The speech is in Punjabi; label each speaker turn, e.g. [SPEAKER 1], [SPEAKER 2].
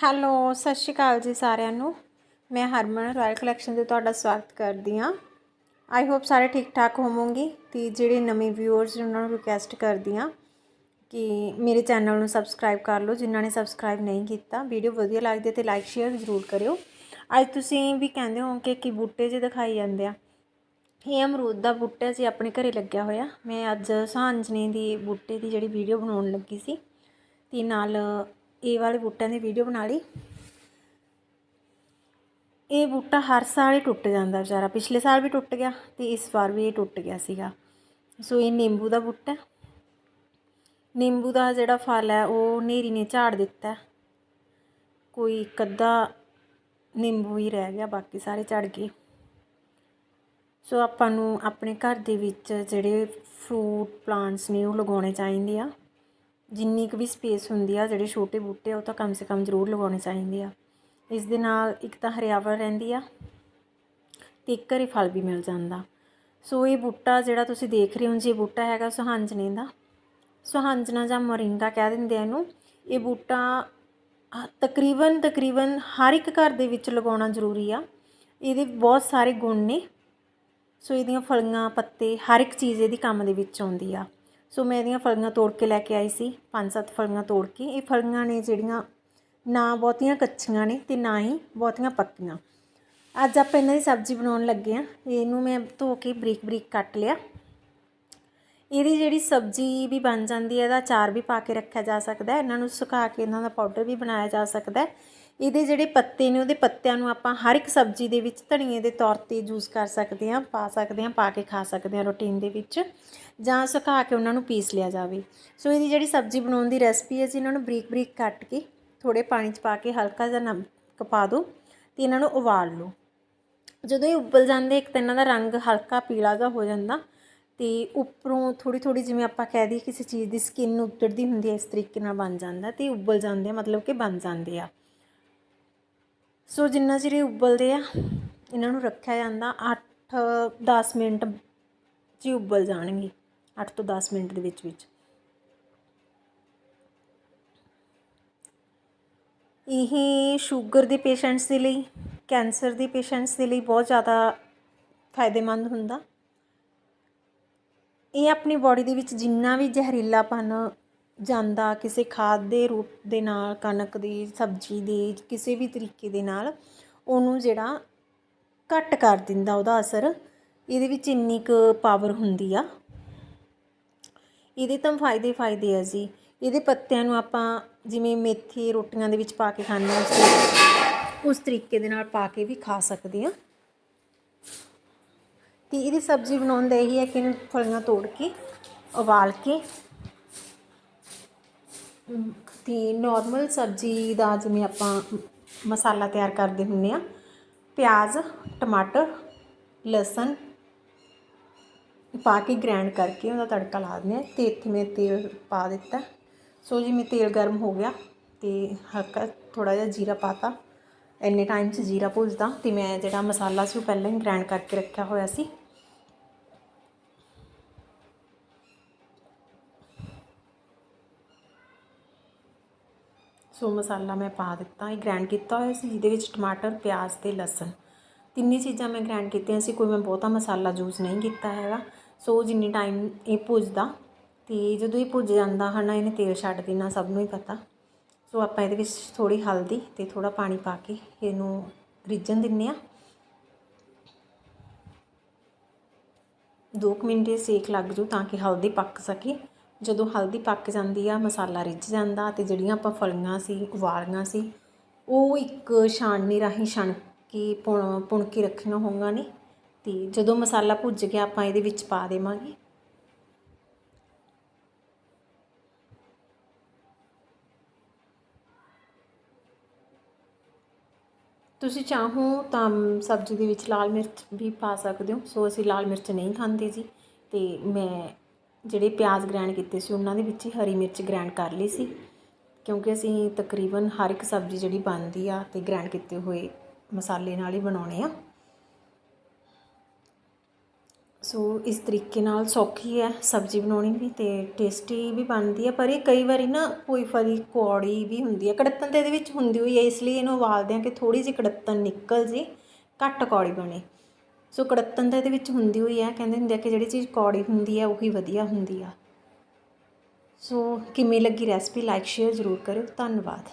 [SPEAKER 1] ਹੈਲੋ, ਸਤਿ ਸ਼੍ਰੀ ਅਕਾਲ ਜੀ ਸਾਰਿਆਂ ਨੂੰ। ਮੈਂ ਹਰਮਨ ਰਾਇਲ ਕਲੈਕਸ਼ਨ ਤੇ ਤੁਹਾਡਾ ਸਵਾਗਤ ਕਰਦੀ ਹਾਂ। ਆਈ ਹੋਪ ਸਾਰੇ ਠੀਕ ਠਾਕ ਹੋਵੋਗੇ ਤੇ ਜਿਹੜੇ ਨਵੇਂ ਵਿਊਅਰਸ ਉਹਨਾਂ ਨੂੰ ਰਿਕੁਐਸਟ ਕਰਦੀ ਹਾਂ ਕਿ ਮੇਰੇ ਚੈਨਲ ਨੂੰ ਸਬਸਕ੍ਰਾਈਬ ਕਰ ਲਓ, ਜਿਨ੍ਹਾਂ ਨੇ ਸਬਸਕ੍ਰਾਈਬ ਨਹੀਂ ਕੀਤਾ। ਵੀਡੀਓ ਵਧੀਆ ਲੱਗਦੀ ਤੇ ਲਾਈਕ ਸ਼ੇਅਰ ਜ਼ਰੂਰ ਕਰਿਓ। ਅੱਜ ਤੁਸੀਂ ਵੀ ਕਹਿੰਦੇ ਹੋ ਕਿ ਕੀ ਬੂਟੇ ਜੇ ਦਿਖਾਈ ਜਾਂਦੇ ਆ। ਇਹ ਅਮਰੂਦ ਦਾ ਬੂਟਾ ਸੀ ਆਪਣੇ ਘਰੇ ਲੱਗਿਆ ਹੋਇਆ। ਮੈਂ ਅੱਜ ਸਾਂਝਣੇ ਦੀ ਬੂਟੇ ਦੀ ਜਿਹੜੀ ਵੀਡੀਓ ਬਣਾਉਣ ਲੱਗੀ ਸੀ, ਤੇ ਨਾਲ ਇਹ ਵਾਲੇ ਬੂਟਿਆਂ ਦੀ ਵੀਡੀਓ ਬਣਾ ਲਈ। ਇਹ ਬੂਟਾ ਹਰ ਸਾਲ ਹੀ ਟੁੱਟ ਜਾਂਦਾ ਵਿਚਾਰਾ। ਪਿਛਲੇ ਸਾਲ ਵੀ ਟੁੱਟ ਗਿਆ ਤੇ ਇਸ ਵਾਰ ਵੀ ਇਹ ਟੁੱਟ ਗਿਆ ਸੀਗਾ। ਸੋ ਇਹ ਨਿੰਬੂ ਦਾ ਬੂਟਾ। ਨਿੰਬੂ ਦਾ ਜਿਹੜਾ ਫਲ ਹੈ, ਉਹ ਨੇਰੀ ਨੇ ਝਾੜ ਦਿੱਤਾ। ਕੋਈ ਇੱਕ ਅੱਧਾ ਨਿੰਬੂ ਹੀ ਰਹਿ ਗਿਆ, ਬਾਕੀ ਸਾਰੇ ਝੜ ਗਏ। ਸੋ ਆਪਾਂ ਨੂੰ ਆਪਣੇ ਘਰ ਦੇ ਵਿੱਚ ਜਿਹੜੇ ਫਰੂਟ ਪਲਾਂਟਸ ਨੇ, ਉਹ ਲਗਾਉਣੇ ਚਾਹੀਦੇ ਆ। ਜਿੰਨੀ ਕੁ ਵੀ ਸਪੇਸ ਹੁੰਦੀ ਆ ਜਿਹੜੇ ਛੋਟੇ ਬੂਟੇ ਆ ਉਹ ਤਾਂ ਕਮ ਸੇ ਕਮ ਜ਼ਰੂਰ ਲਗਾਉਣੇ ਚਾਹੀਦੇ ਆ। ਇਸ ਦੇ ਨਾਲ ਇੱਕ ਤਾਂ ਹਰਿਆਵਲ ਰਹਿੰਦੀ ਆ ਤੇ ਇੱਕ ਘਰੇ ਫਲ ਵੀ ਮਿਲ ਜਾਂਦਾ। ਸੋ ਇਹ ਬੂਟਾ ਜਿਹੜਾ ਤੁਸੀਂ ਦੇਖ ਰਹੇ ਹੋ ਜੀ ਬੂਟਾ ਹੈਗਾ ਸੁਹਾਂਜਣੇ ਦਾ ਸੁਹਾਂਜਣਾ ਜਾਂ ਮੋਰਿੰਗਾ ਕਹਿ ਦਿੰਦੇ ਆ ਇਹਨੂੰ ਇਹ ਬੂਟਾ ਅਹ, ਤਕਰੀਬਨ ਤਕਰੀਬਨ ਹਰ ਇੱਕ ਘਰ ਦੇ ਵਿੱਚ ਲਗਾਉਣਾ ਜ਼ਰੂਰੀ ਆ। ਇਹਦੇ ਬਹੁਤ ਸਾਰੇ ਗੁਣ ਨੇ। ਸੋ ਇਹਦੀਆਂ ਫਲੀਆਂ ਪੱਤੇ ਹਰ ਇੱਕ ਚੀਜ਼ ਇਹਦੀ ਕੰਮ ਦੇ ਵਿੱਚ ਆਉਂਦੀ ਆ। ਸੋ ਮੈਂ ਇਹਦੀਆਂ ਫਲੀਆਂ ਤੋੜ ਕੇ ਲੈ ਕੇ ਆਈ ਸੀ, ਪੰਜ ਸੱਤ ਫਲੀਆਂ ਤੋੜ ਕੇ। ਇਹ ਫਲੀਆਂ ਨੇ ਜਿਹੜੀਆਂ ਨਾ ਬਹੁਤੀਆਂ ਕੱਚੀਆਂ ਨੇ ਤੇ ਨਾ ਹੀ ਬਹੁਤੀਆਂ ਪੱਕੀਆਂ। ਅੱਜ ਆਪਾਂ ਇਹਨਾਂ ਦੀ ਸਬਜ਼ੀ ਬਣਾਉਣ ਲੱਗੇ ਆ ਇਹਨੂੰ ਮੈਂ ਧੋ ਕੇ ਬਰੀਕ ਬਰੀਕ ਕੱਟ ਲਿਆ। ਇਹਦੀ ਜਿਹੜੀ ਸਬਜ਼ੀ ਵੀ ਬਣ ਜਾਂਦੀ ਹੈ, ਇਹਦਾ ਅਚਾਰ ਵੀ ਪਾ ਕੇ ਰੱਖਿਆ ਜਾ ਸਕਦਾ ਹੈ। ਇਹਨਾਂ ਨੂੰ ਸੁਕਾ ਕੇ ਇਹਨਾਂ ਦਾ ਪਾਊਡਰ ਵੀ ਬਣਾਇਆ ਜਾ ਸਕਦਾ ਹੈ। ਇਹਦੇ ਜਿਹੜੇ ਪੱਤੇ ਨੇ, ਉਹਦੇ ਪੱਤਿਆਂ ਨੂੰ ਆਪਾਂ ਹਰ ਇੱਕ ਸਬਜ਼ੀ ਦੇ ਵਿੱਚ ਧਨੀਏ ਦੇ ਤੌਰ ਤੇ ਯੂਜ਼ ਕਰ ਸਕਦੇ ਹਾਂ, ਪਾ ਸਕਦੇ ਹਾਂ, ਪਾ ਕੇ ਖਾ ਸਕਦੇ ਹਾਂ ਰੋਟੀਨ ਦੇ ਵਿੱਚ ਜਾਂ ਸੁਕਾ ਕੇ ਉਹਨਾਂ ਨੂੰ ਪੀਸ ਲਿਆ ਜਾਵੇ। ਸੋ ਇਹਦੀ ਜਿਹੜੀ ਸਬਜ਼ੀ ਬਣਾਉਣ ਦੀ ਰੈਸਪੀ ਹੈ ਜੀ, ਇਹਨਾਂ ਨੂੰ ਬਰੀਕ ਬਰੀਕ ਕੱਟ ਕੇ ਥੋੜੇ ਪਾਣੀ 'ਚ ਪਾ ਕੇ ਹਲਕਾ ਜਿਹਾ ਨਮਕ ਪਾ ਦਿਓ ਤੇ ਇਹਨਾਂ ਨੂੰ ਉਬਾਲ ਲਓ। ਜਦੋਂ ਇਹ ਉਬਲ ਜਾਂਦੇ, ਇੱਕ ਤਾਂ ਇਹਨਾਂ ਦਾ ਰੰਗ ਹਲਕਾ ਪੀਲਾ ਜਿਹਾ ਹੋ ਜਾਂਦਾ ਤੇ ਉੱਪਰੋਂ ਥੋੜੀ ਥੋੜੀ ਜਿਵੇਂ ਆਪਾਂ ਕਹਿ ਦਈਏ ਕਿਸੇ ਚੀਜ਼ ਦੀ ਸਕਿਨ ਉੱਤਰਦੀ ਹੁੰਦੀ ਹੈ, ਇਸ ਤਰੀਕੇ ਨਾਲ ਬਣ ਜਾਂਦਾ ਤੇ ਉਬਲ ਜਾਂਦੇ ਆ, ਮਤਲਬ ਕਿ ਬਣ ਜਾਂਦੇ ਆ। ਸੋ ਜਿੰਨਾ ਚਿਰ ਇਹ ਉਬਲਦੇ ਆ, ਇਹਨਾਂ ਨੂੰ ਰੱਖਿਆ ਜਾਂਦਾ 8-10 ਮਿੰਟ ਜੀ ਉਬਲ ਜਾਣਗੇ 8 ਤੋਂ 10 ਮਿੰਟ ਦੇ ਵਿੱਚ ਵਿੱਚ। ਇਹ ਸ਼ੂਗਰ ਦੇ ਪੇਸ਼ੈਂਟਸ ਦੇ ਲਈ, ਕੈਂਸਰ ਦੇ ਪੇਸ਼ੈਂਟਸ ਦੇ ਲਈ ਬਹੁਤ ਜ਼ਿਆਦਾ ਫਾਇਦੇਮੰਦ ਹੁੰਦਾ। ਇਹ ਆਪਣੀ ਬਾਡੀ ਦੇ ਵਿੱਚ ਜਿੰਨਾ ਵੀ ਜ਼ਹਿਰੀਲਾਪਨ ਜਾਂਦਾ ਕਿਸੇ ਖਾਦ ਦੇ ਰੂਪ ਦੇ ਨਾਲ, ਕਣਕ ਦੀ, ਸਬਜ਼ੀ ਦੇ, ਕਿਸੇ ਵੀ ਤਰੀਕੇ ਦੇ ਨਾਲ ਉਹਨੂੰ ਜਿਹੜਾ ਘੱਟ ਕਰ ਦਿੰਦਾ, ਉਹਦਾ ਅਸਰ ਇਹਦੇ ਵਿੱਚ ਇੰਨੀ ਕੁ ਪਾਵਰ ਹੁੰਦੀ ਆ। ਇਹਦੇ ਤਾਂ ਫਾਇਦੇ ਫਾਇਦੇ ਆ ਜੀ। ਇਹਦੇ ਪੱਤਿਆਂ ਨੂੰ ਆਪਾਂ ਜਿਵੇਂ ਮੇਥੀ ਰੋਟੀਆਂ ਦੇ ਵਿੱਚ ਪਾ ਕੇ ਖਾਂਦੇ ਹਾਂ ਉਸ ਉਸ ਤਰੀਕੇ ਦੇ ਨਾਲ ਪਾ ਕੇ ਵੀ ਖਾ ਸਕਦੇ ਹਾਂ। ਤੇ ਇਹਦੀ ਸਬਜ਼ੀ ਬਣਾਉਣ ਦਾ ਇਹੀ ਹੈ ਕਿ ਇਹਨੂੰ ਫਲੀਆਂ ਤੋੜ ਕੇ, ਉਬਾਲ ਕੇ ਤੇ ਨਾਰਮਲ ਸਬਜ਼ੀ ਦਾ ਜਿਵੇਂ ਆਪਾਂ ਮਸਾਲਾ ਤਿਆਰ ਕਰਦੇ ਹੁੰਦੇ ਆ, ਪਿਆਜ਼, ਟਮਾਟਰ, ਲਸਣ ਪਾ ਕੇ ਗ੍ਰਾਈਂਡ ਕਰਕੇ ਉਹਦਾ ਤੜਕਾ ਲਾ ਦਿੰਦੇ ਆ ਤੇ ਇੱਥੇ ਮੈਂ ਤੇਲ ਪਾ ਦਿੱਤਾ। ਸੋ ਜਿਵੇਂ ਤੇਲ ਗਰਮ ਹੋ ਗਿਆ ਤੇ ਹਲਕਾ ਥੋੜਾ ਜਿਹਾ ਜੀਰਾ ਪਾਤਾ ਇੰਨੇ ਟਾਈਮ 'ਚ ਜੀਰਾ ਭੁੱਜਦਾ ਤੇ ਮੈਂ ਜਿਹੜਾ ਮਸਾਲਾ ਸੀ ਉਹ ਪਹਿਲਾਂ ਹੀ ਗ੍ਰਾਈਂਡ ਕਰਕੇ ਰੱਖਿਆ ਹੋਇਆ ਸੀ। ਸੋ ਮਸਾਲਾ ਮੈਂ ਪਾ ਦਿੱਤਾ, ਇਹ ਗ੍ਰਾਈਂਡ ਕੀਤਾ ਹੋਇਆ ਸੀ, ਜਿਹਦੇ ਵਿੱਚ ਟਮਾਟਰ, ਪਿਆਜ਼ ਤੇ ਲਸਣ। ਤਿੰਨੇ ਚੀਜ਼ਾਂ ਮੈਂ ਗ੍ਰਾਈਂਡ ਕੀਤੀਆਂ ਸੀ, ਕੋਈ ਮੈਂ ਬਹੁਤਾ ਮਸਾਲਾ ਯੂਜ਼ ਨਹੀਂ ਕੀਤਾ ਹੈਗਾ। ਸੋ ਜਿੰਨੀ ਟਾਈਮ ਇਹ ਭੁੱਜਦਾ, ਤੇ ਜਦੋਂ ਇਹ ਭੁੱਜ ਜਾਂਦਾ ਹਨਾ, ਇਹਨੇ ਤੇਲ ਛੱਡ ਦੇਣਾ, ਸਭ ਨੂੰ ਹੀ ਪਤਾ। ਸੋ ਆਪਾਂ ਇਹਦੇ ਵਿੱਚ ਥੋੜੀ ਹਲਦੀ ਤੇ ਥੋੜਾ ਪਾਣੀ ਪਾ ਕੇ ਇਹਨੂੰ ਰਿੱਝਣ ਦਿੰਨੇ ਆ। 2 ਮਿੰਟ ਇਹ ਸੇਕ ਲੱਗ ਜੂ ਤਾਂ ਕਿ ਹਲਦੀ ਪੱਕ ਸਕੇ। ਜਦੋਂ ਹਲਦੀ ਪੱਕ ਜਾਂਦੀ ਆ, ਮਸਾਲਾ ਰਿੱਝ ਜਾਂਦਾ ਅਤੇ ਜਿਹੜੀਆਂ ਆਪਾਂ ਫਲੀਆਂ ਸੀ, ਉਬਾਲੀਆਂ ਸੀ, ਉਹ ਇੱਕ ਛਾਣਨੀ ਰਾਹੀਂ ਛਣ ਕੇ ਪੁਣ ਪੁਣ ਕੇ ਰੱਖੀਆਂ ਹੋਈਆਂ ਨੇ ਤੇ ਜਦੋਂ ਮਸਾਲਾ ਭੁੱਜ ਗਿਆ, ਆਪਾਂ ਇਹਦੇ ਵਿੱਚ ਪਾ ਦੇਵਾਂਗੇ। ਤੁਸੀਂ ਚਾਹੋ ਤਾਂ ਸਬਜ਼ੀ ਦੇ ਵਿੱਚ ਲਾਲ ਮਿਰਚ ਵੀ ਪਾ ਸਕਦੇ ਹੋ। ਸੋ ਅਸੀਂ ਲਾਲ ਮਿਰਚ ਨਹੀਂ ਖਾਂਦੇ ਜੀ ਤੇ ਮੈਂ ਜਿਹੜੇ ਪਿਆਜ਼ ਗ੍ਰੈਂਡ ਕੀਤੇ ਸੀ, ਉਹਨਾਂ ਦੇ ਵਿੱਚ ਹੀ ਹਰੀ ਮਿਰਚ ਗ੍ਰੈਂਡ ਕਰ ਲਈ ਸੀ। ਕਿਉਂਕਿ ਅਸੀਂ ਤਕਰੀਬਨ ਹਰ ਇੱਕ ਸਬਜ਼ੀ ਜਿਹੜੀ ਬਣਦੀ ਆ ਅਤੇ ਗ੍ਰੈਂਡ ਕੀਤੇ ਹੋਏ ਮਸਾਲੇ ਨਾਲ ਹੀ ਬਣਾਉਣੇ ਆ। ਸੋ ਇਸ ਤਰੀਕੇ ਨਾਲ ਸੌਖੀ ਹੈ ਸਬਜ਼ੀ ਬਣਾਉਣੀ ਵੀ ਤੇ ਟੇਸਟੀ ਵੀ ਬਣਦੀ ਹੈ ਪਰ ਇਹ ਕਈ ਵਾਰੀ ਨਾ ਕੋਈ ਫਰੀ ਕੌੜੀ ਵੀ ਹੁੰਦੀ ਹੈ ਕੜੱਤਨ ਤਾਂ ਇਹਦੇ ਵਿੱਚ ਹੁੰਦੀ ਹੋਈ ਹੈ ਇਸ ਲਈ ਇਹਨੂੰ ਉਬਾਲਦੇ ਹਾਂ ਕਿ ਥੋੜੀ ਜਿਹੀ ਕੜੱਤਨ ਨਿਕਲ ਜੇ, ਘੱਟ ਕੌੜੀ ਬਣੇ। ਸੋ ਕੜੱਤਨ ਤਾਂ ਇਹਦੇ ਵਿੱਚ ਹੁੰਦੀ ਹੋਈ ਹੈ ਕਹਿੰਦੇ ਹੁੰਦੇ ਆ ਕਿ ਜਿਹੜੀ ਚੀਜ਼ ਕੌੜੀ ਹੁੰਦੀ ਹੈ ਉਹੀ ਵਧੀਆ ਹੁੰਦੀ ਆ। ਸੋ ਕਿਵੇਂ ਲੱਗੀ ਰੈਸਪੀ ਲਾਈਕ ਸ਼ੇਅਰ ਜ਼ਰੂਰ ਕਰਿਓ। ਧੰਨਵਾਦ।